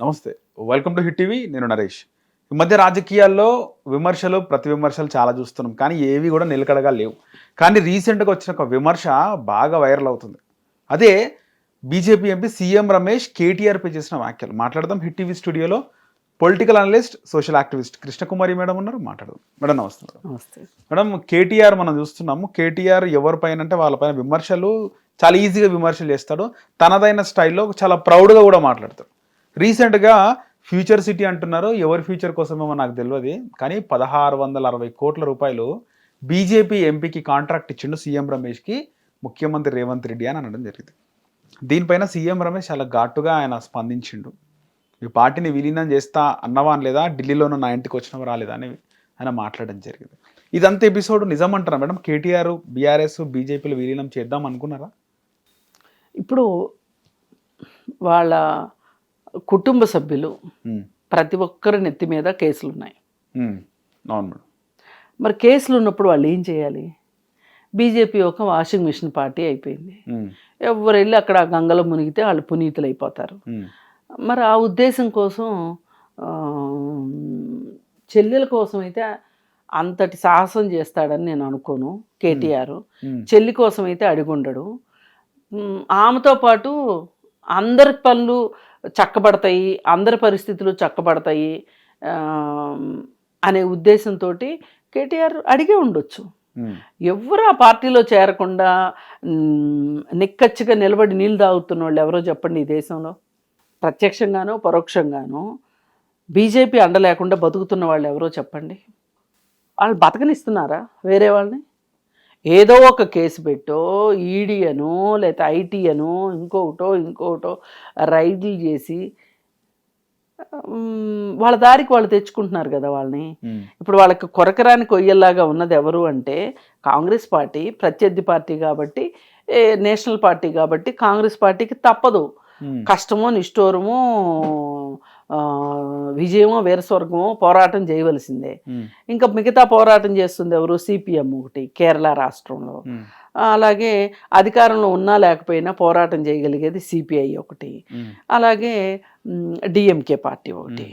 నమస్తే. Welcome to hit TV నేను నరేష్. ఈ మధ్య రాజకీయాల్లో విమర్శలు ప్రతి విమర్శలు చాలా చూస్తున్నాం. కానీ ఏవి కూడా నిలకడగా లేవు. కానీ రీసెంట్గా వచ్చిన ఒక విమర్శ బాగా వైరల్ అవుతుంది. అదే బీజేపీ ఎంపీ సీఎం రమేష్ కేటీఆర్పై చేసిన వ్యాఖ్యలు. మాట్లాడదాం హిట్ టీవీ స్టూడియోలో political analyst social activist Krishnakumari madam ఉన్నారు. మాట్లాడదాం. మేడం నమస్తే మేడం. నమస్తే. మేడం కేటీఆర్ మనం చూస్తున్నాము. కేటీఆర్ ఎవరిపైన అంటే వాళ్ళపైన విమర్శలు చాలా ఈజీగా విమర్శలు చేస్తాడు. తనదైన స్టైల్లో చాలా ప్రౌడ్గా కూడా మాట్లాడతాడు. రీసెంట్గా ఫ్యూచర్ సిటీ అంటున్నారు. ఎవరి ఫ్యూచర్ కోసమేమో నాకు తెలియదు కానీ పదహారు వందల అరవై కోట్ల రూపాయలు బీజేపీ ఎంపీకి కాంట్రాక్ట్ ఇచ్చిండు సీఎం రమేష్కి ముఖ్యమంత్రి రేవంత్ రెడ్డి అని అనడం జరిగింది. దీనిపైన సీఎం రమేష్ చాలా ఘాటుగా ఆయన స్పందించిండు. ఈ పార్టీని విలీనం చేస్తా అన్నవా అని లేదా? ఢిల్లీలోనూ నా ఇంటికి వచ్చినవా రాలేదా? అని ఆయన మాట్లాడడం జరిగింది. ఇదంతా ఎపిసోడ్ నిజం అంటారా మేడం? కేటీఆర్ బీఆర్ఎస్ బీజేపీలు విలీనం చేద్దాం అనుకున్నారా? ఇప్పుడు వాళ్ళ కుటుంబ సభ్యులు ఉమ్, ప్రతి ఒక్కరి నెత్తి మీద కేసులు ఉన్నాయి మేడం మరి కేసులు ఉన్నప్పుడు వాళ్ళు ఏం చేయాలి? బీజేపీ ఒక వాషింగ్ మిషన్ పార్టీ అయిపోయింది. ఉమ్, ఎవరు వెళ్ళి అక్కడ గంగలో మునిగితే వాళ్ళు పునీతులు అయిపోతారు. మరి ఆ ఉద్దేశం కోసం చెల్లెల కోసం అయితే అంతటి సాహసం చేస్తాడని నేను అనుకోను కేటీఆర్. చెల్లి కోసం అయితే అడిగుండడు. ఆమెతో పాటు అందరి పనులు చక్కబడతాయి అందరి పరిస్థితులు చక్కబడతాయి అనే ఉద్దేశంతో కేటీఆర్ అడిగే ఉండొచ్చు. ఎవరు ఆ పార్టీలో చేరకుండా నిక్కచ్చిగా నిలబడి నీళ్ళు తాగుతున్న వాళ్ళు ఎవరో చెప్పండి ఈ దేశంలో. ప్రత్యక్షంగానో పరోక్షంగానో బీజేపీ అండ లేకుండా బతుకుతున్న వాళ్ళు ఎవరో చెప్పండి. వాళ్ళు బతకనిస్తున్నారా వేరే వాళ్ళని? ఏదో ఒక కేసు పెట్టో ఈడీ అనో లేకపోతే ఐటీ అనో ఇంకొకటో ఇంకొకటో రైడ్లు చేసి వాళ్ళ దారికి వాళ్ళు తెచ్చుకుంటున్నారు కదా వాళ్ళని. ఇప్పుడు వాళ్ళకి కొరకరాని కొయ్యల్లాగా ఉన్నది ఎవరు అంటే కాంగ్రెస్ పార్టీ ప్రత్యర్థి పార్టీ కాబట్టి నేషనల్ పార్టీ కాబట్టి కాంగ్రెస్ పార్టీకి తప్పదు. కష్టమో నిష్ఠూరమో విజయమో వీరస్వర్గమో పోరాటం చేయవలసిందే. ఇంకా మిగతా పోరాటం చేస్తుంది ఎవరు? సిపిఎం ఒకటి కేరళ రాష్ట్రంలో. అలాగే అధికారంలో ఉన్నా లేకపోయినా పోరాటం చేయగలిగేది సిపిఐ ఒకటి. అలాగే డిఎంకే పార్టీ ఒకటి.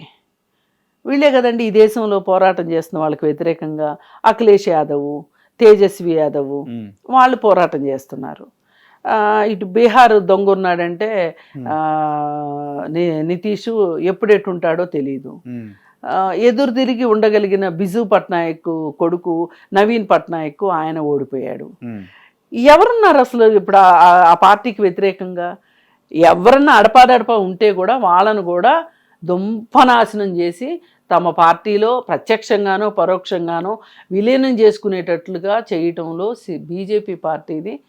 వీళ్ళే కదండి ఈ దేశంలో పోరాటం చేస్తున్న వాళ్ళకి వ్యతిరేకంగా అఖిలేష్ యాదవ్ తేజస్వి యాదవ్ వాళ్ళు పోరాటం చేస్తున్నారు. ఇటు బీహార్ దొంగ ఉన్నాడంటే నితీష్ ఎప్పుడెట్టుంటాడో తెలియదు ఎదురు తిరిగి ఉండగలిగిన బిజు పట్నాయక్ కొడుకు నవీన్ పట్నాయక్ ఆయన ఓడిపోయాడు. ఎవరున్నారు అసలు ఇప్పుడు ఆ- పార్టీకి వ్యతిరేకంగా? ఎవరన్నా అడపాదడపా ఉంటే కూడా వాళ్ళను కూడా దుంపనాశనం చేసి తమ పార్టీలో ప్రత్యక్షంగానో పరోక్షంగానో విలీనం చేసుకునేటట్లుగా చేయటంలో బీజేపీ పార్టీది ఆ,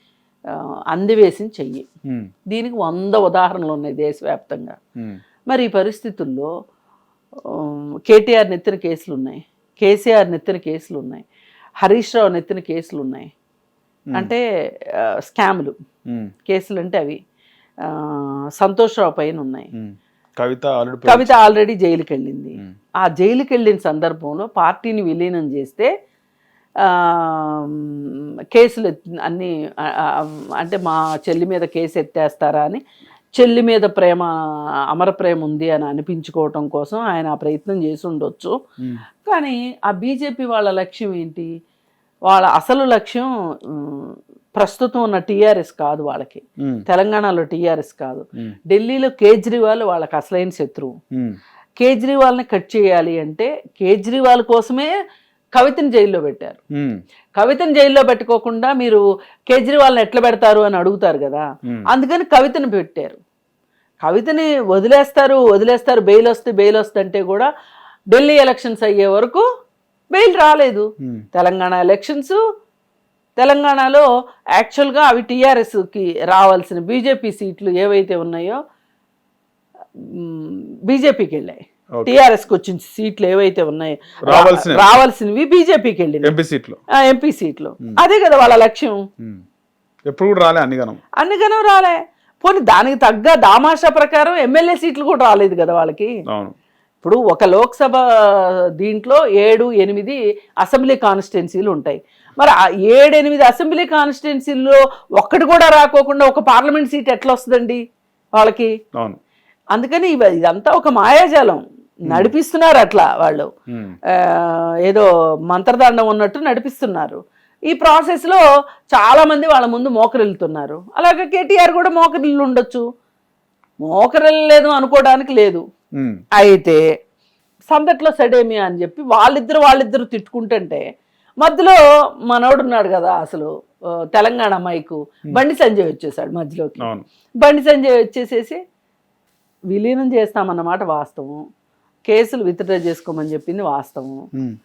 అందివేసిన చెయ్యి. దీనికి వంద ఉదాహరణలు ఉన్నాయి దేశవ్యాప్తంగా. మరి ఈ పరిస్థితుల్లో కేటీఆర్ నెత్తిన కేసులు ఉన్నాయి. కేసీఆర్ నెత్తిన కేసులు ఉన్నాయి. హరీష్ రావు నెత్తిన కేసులు ఉన్నాయి. అంటే స్కాములు. కేసులు అంటే అవి. ఆ, సంతోష్ రావు పైన ఉన్నాయి. కవిత ఆల్రెడీ కవిత ఆల్రెడీ జైలుకి వెళ్ళింది ఆ జైలుకి వెళ్ళిన సందర్భంలో పార్టీని విలీనం చేస్తే కేసులు అన్ని అంటే మా చెల్లి మీద కేసు ఎత్తేస్తారా అని చెల్లి మీద ప్రేమ అమర ప్రేమ ఉంది అని అనిపించుకోవటం కోసం ఆయన ఆ ప్రయత్నం చేసి ఉండొచ్చు. కానీ ఆ బీజేపీ వాళ్ళ లక్ష్యం ఏంటి? వాళ్ళ అసలు లక్ష్యం ప్రస్తుతం ఉన్న టీఆర్ఎస్ కాదు వాళ్ళకి. తెలంగాణలో టీఆర్ఎస్ కాదు. ఢిల్లీలో కేజ్రీవాల్ వాళ్ళకి అసలైన శత్రువు. కేజ్రీవాల్ని కట్ చేయాలి అంటే కేజ్రీవాల్ కోసమే కవితని జైల్లో పెట్టారు. కవితని జైల్లో పెట్టుకోకుండా మీరు కేజ్రీవాల్ని ఎట్లా పెడతారు అని అడుగుతారు కదా? అందుకని కవితని పెట్టారు. కవితని వదిలేస్తారు వదిలేస్తారు బెయిల్ వస్తే బెయిల్ వస్తుంటే కూడా ఢిల్లీ ఎలక్షన్స్ అయ్యే వరకు బెయిల్ రాలేదు. తెలంగాణ ఎలక్షన్స్ తెలంగాణలో యాక్చువల్గా అవి టీఆర్ఎస్కి రావాల్సిన బీజేపీ సీట్లు ఏవైతే ఉన్నాయో బీజేపీకి వెళ్ళాయి. ఓకే. టీఆర్ఎస్కి వచ్చిన సీట్లు ఏవైతే ఉన్నాయో రావాల్సినవి. బీజేపీకి వెళ్ళింది ఎంపీ సీట్లు. ఎంపీ సీట్లు. అదే కదా వాళ్ళ లక్ష్యం. ఉమ్. ఎప్పుడు కూడా రాలే అన్ని గనం అందుకనే రాలే. పోనీ దానికి తగ్గ దామాషా ప్రకారం ఎమ్మెల్యే సీట్లు కూడా రాలేదు కదా వాళ్ళకి. ఇప్పుడు ఒక లోక్సభ దీంట్లో ఏడు ఎనిమిది అసెంబ్లీ కాన్స్టిట్యున్సీలు ఉంటాయి. మరి ఆ ఏడు ఎనిమిది అసెంబ్లీ కాన్స్టిట్యున్సీల్లో ఒక్కటి కూడా రాకోకుండా ఒక పార్లమెంట్ సీట్ ఎట్లా వస్తుందండి వాళ్ళకి? అందుకని ఇదంతా ఒక మాయాజాలం. నడిపిస్తున్నారు అట్లా వాళ్ళు. ఏదో మంత్రదండం ఉన్నట్టు నడిపిస్తున్నారు. ఈ ప్రాసెస్లో చాలా మంది వాళ్ళ ముందు మోకరిల్లుతున్నారు. అలాగే కేటీఆర్ కూడా మోకరిల్లు ఉండొచ్చు. మోకరిల్లేదు అనుకోవడానికి లేదు. అయితే సందట్లో సడేమియా అని చెప్పి వాళ్ళిద్దరు వాళ్ళిద్దరు తిట్టుకుంటుంటే మధ్యలో మనోడు ఉన్నాడు కదా అసలు తెలంగాణ మైకు. బండి సంజయ్ వచ్చేసాడు మధ్యలోకి. బండి సంజయ్ వచ్చేసేసి విలీనం చేస్తామన్నమాట వాస్తవం. కేసులు విత్డ్రా చేసుకోమని చెప్పింది వాస్తవం.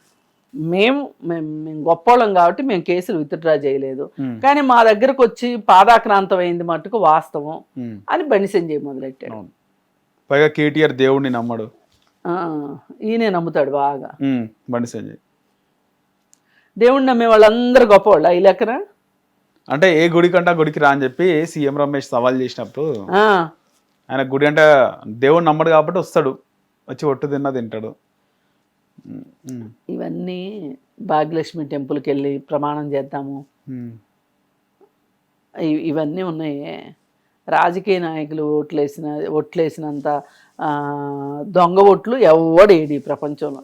మేము. మేము గొప్పోళ్ళం కాబట్టి మేము కేసులు విత్డ్రా చేయలేదు. కానీ మా దగ్గరకు వచ్చి పాదాక్రాంతం అయింది మట్టుకు వాస్తవం అని బండి సంజయ్ మొదలెట్టాడు. పైగా కేటీఆర్ దేవుడిని నమ్మడు. ఆ, ఈయనే నమ్ముతాడు బాగా. బండి సంజయ్. దేవుణ్ణి నమ్మే వాళ్ళందరూ గొప్పవాళ్ళు ఈ లెక్కన? అంటే ఏ గుడి కంటే ఆ గుడికి రా అని చెప్పి సీఎం రమేష్ సవాల్ చేసినప్పుడు ఆయన గుడి అంటే దేవుడు నమ్మడు కాబట్టి వస్తాడు. వచ్చి ఒట్టు తిన్నా తింటాడు. ఇవన్నీ భాగ్యలక్ష్మి టెంపుల్కి వెళ్ళి ప్రమాణం చేద్దాము. ఇవన్నీ ఉన్నాయి. రాజకీయ నాయకులు ఓట్లేసిన ఓట్లేసినంత ఆ, దొంగ ఓట్లు ఎవడేది ఈ ప్రపంచంలో.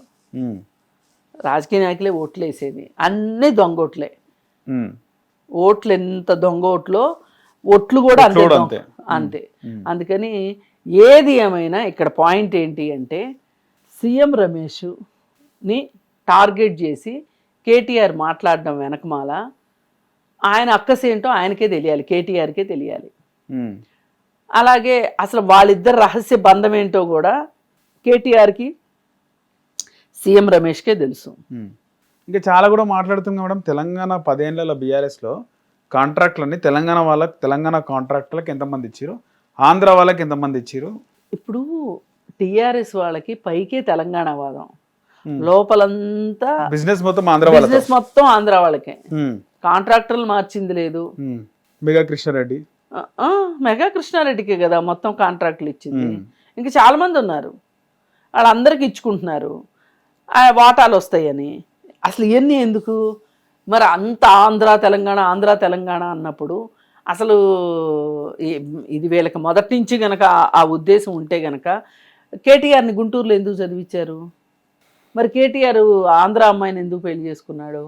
రాజకీయ నాయకులే ఓట్లు వేసేది అన్నీ దొంగ ఓట్లే. ఓట్లు ఎంత దొంగ ఓట్లో ఒట్లు కూడా అంతే. అంతే. అందుకని ఏది ఏమైనా ఇక్కడ పాయింట్ ఏంటి అంటే సీఎం రమేష్ని టార్గెట్ చేసి కేటీఆర్ మాట్లాడడం వెనకమాల ఆయన అక్కసేంటో ఆయనకే తెలియాలి కేటీఆర్కే తెలియాలి. అలాగే అసలు వాళ్ళిద్దరు రహస్య బంధం ఏంటో కూడా కేటీఆర్కి సీఎం రమేష్కే తెలుసు. ఇంకా చాలా కూడా మాట్లాడుతుంది మేడం తెలంగాణ పదేళ్ళ బీఆర్ఎస్లో కాంట్రాక్ట్లన్నీ తెలంగాణ వాళ్ళకి తెలంగాణ కాంట్రాక్టులకు ఎంతమంది ఇచ్చారు? ఆంధ్ర వాళ్ళకి ఎంతమంది ఇచ్చారు ఇప్పుడు టిఆర్ఎస్ వాళ్ళకి పైకే తెలంగాణ వాదం. లోపలంతా బిజినెస్ మొత్తం ఆంధ్ర బిజినెస్ మొత్తం ఆంధ్ర వాళ్ళకే. కాంట్రాక్టర్లు మార్చింది లేదు. మెగా కృష్ణారెడ్డి. మెగా కృష్ణారెడ్డికే కదా మొత్తం కాంట్రాక్టులు ఇచ్చింది. ఇంకా చాలా మంది ఉన్నారు. వాళ్ళందరికి ఇచ్చుకుంటున్నారు. ఆ వాటాలు వస్తాయని. అసలు ఇవన్నీ ఎందుకు? మరి అంత ఆంధ్ర తెలంగాణ ఆంధ్ర తెలంగాణ అన్నప్పుడు అసలు ఇది వీళ్ళకి మొదటి నుంచి గనక ఆ- ఉద్దేశం ఉంటే గనక కేటీఆర్ని గుంటూరులో ఎందుకు చదివించారు? మరి కేటీఆర్ ఆంధ్ర అమ్మాయిని ఎందుకు పెళ్ళి చేసుకున్నాడు?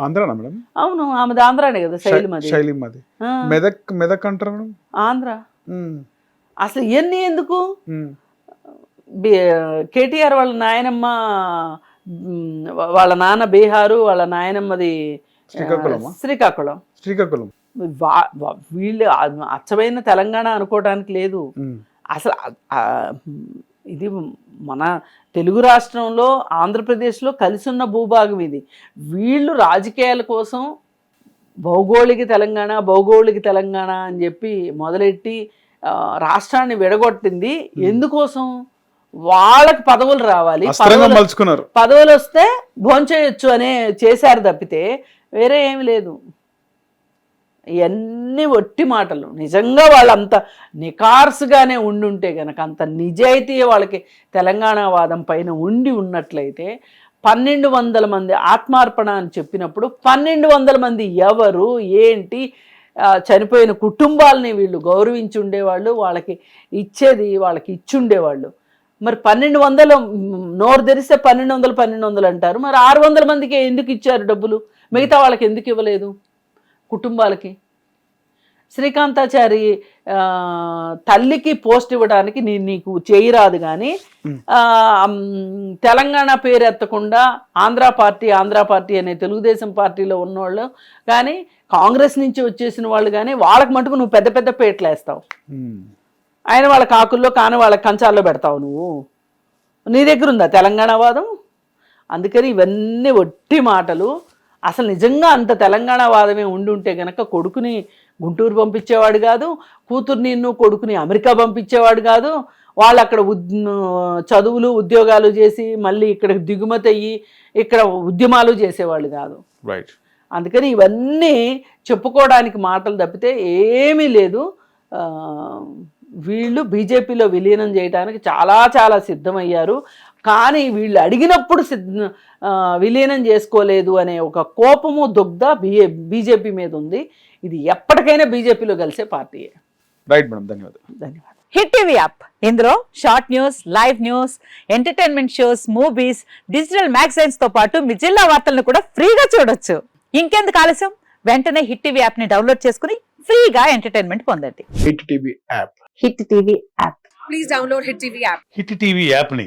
ఆంధ్రానా మేడం? అవును ఆమెది ఆంధ్రానే కదా శైలి మది. శైలి మాది. ఆ, మెదక్ మెదక్ అంటారు మేడం? ఆంధ్ర. అసలు ఇవన్నీ ఎందుకు? కేటీఆర్ వాళ్ళ నాయనమ్మ వాళ్ళ నాన్న బీహారు వాళ్ళ నాయనమ్మది ఆ, శ్రీకాకుళమా? శ్రీకాకుళం. శ్రీకాకుళం. వా- వీళ్ళు అచ్చమైన తెలంగాణ అనుకోవడానికి లేదు. అసలు ఇది మన తెలుగు రాష్ట్రంలో ఆంధ్రప్రదేశ్లో కలిసి ఉన్న భూభాగం ఇది. వీళ్ళు రాజకీయాల కోసం భౌగోళిక తెలంగాణ భౌగోళిక తెలంగాణ అని చెప్పి మొదలెట్టి రాష్ట్రాన్ని విడగొట్టింది. ఎందుకోసం? వాళ్ళకి పదవులు రావాలి. పదవులు వస్తే భోంచేయొచ్చు అనే చేశారు తప్పితే వేరే ఏమి లేదు. ఇవన్నీ ఒట్టి మాటలు. నిజంగా వాళ్ళంత నికార్సుగానే ఉండుంటే గనక అంత నిజాయితీ వాళ్ళకి తెలంగాణ వాదం పైన ఉండి ఉన్నట్లయితే పన్నెండు వందల మంది ఆత్మార్పణ అని చెప్పినప్పుడు పన్నెండు వందల మంది ఎవరు ఏంటి చనిపోయిన కుటుంబాలని వీళ్ళు గౌరవించి ఉండేవాళ్ళు వాళ్ళకి ఇచ్చేది వాళ్ళకి ఇచ్చి ఉండేవాళ్ళు మరి పన్నెండు వందలు నోరు తెరిస్తే పన్నెండు వందలు పన్నెండు వందలు అంటారు. మరి ఆరు వందల మందికి ఎందుకు ఇచ్చారు డబ్బులు? మిగతా వాళ్ళకి ఎందుకు ఇవ్వలేదు? కుటుంబాలకి. శ్రీకాంతాచారి తల్లికి పోస్ట్ ఇవ్వడానికి నీ నీకు చేయరాదు కానీ తెలంగాణ పేరు ఎత్తకుండా ఆంధ్ర పార్టీ ఆంధ్ర పార్టీ అనే తెలుగుదేశం పార్టీలో ఉన్నవాళ్ళు కానీ కాంగ్రెస్ నుంచి వచ్చేసిన వాళ్ళు కానీ వాళ్ళకి మటుకు నువ్వు పెద్ద పెద్ద పేట్లు వేస్తావు. ఆయన వాళ్ళ కాకుల్లో కాని వాళ్ళ కంచాల్లో పెడతావు నువ్వు. నీ దగ్గర ఉందా తెలంగాణ వాదం? అందుకని ఇవన్నీ ఒట్టి మాటలు అసలు నిజంగా అంత తెలంగాణ వాదమే ఉండి ఉంటే గనక కొడుకుని గుంటూరు పంపించేవాడు కాదు కూతుర్ని కొడుకుని అమెరికా పంపించేవాడు కాదు వాళ్ళు అక్కడ ఉద్ చదువులు ఉద్యోగాలు చేసి మళ్ళీ ఇక్కడ దిగుమతి అయ్యి ఇక్కడ ఉద్యమాలు చేసేవాళ్ళు కాదు. రైట్ అందుకని ఇవన్నీ చెప్పుకోవడానికి మాటలు తప్పితే ఏమీ లేదు. వీళ్ళు బీజేపీలో విలీనం చేయడానికి చాలా చాలా సిద్ధమయ్యారు. కానీ వీళ్ళు అడిగినప్పుడు విలీనం చేసుకోలేదు అనే ఒక కోపము దుగ్ధ బిఏ బీజేపీ మీద ఉంది. ఇది ఎప్పటికైనా బీజేపీలో కలిసే పార్టీయే. రైట్ మేడం ధన్యవాదాలు. ధన్యవాదాలు. Hit TV app. ఇందులో short news live news entertainment shows movies digital మ్యాగజైన్స్తో పాటు మీ జిల్లా వార్తలను కూడా ఫ్రీగా చూడొచ్చు. ఇంకెందుకు ఆలస్యం? వెంటనే హిట్ టీవీ యాప్ని డౌన్లోడ్ చేసుకుని ఫ్రీగా ఎంటర్టైన్మెంట్ పొందండి. Hit TV app. Hit TV app. Please download Hit TV app. Hit TV యాప్ని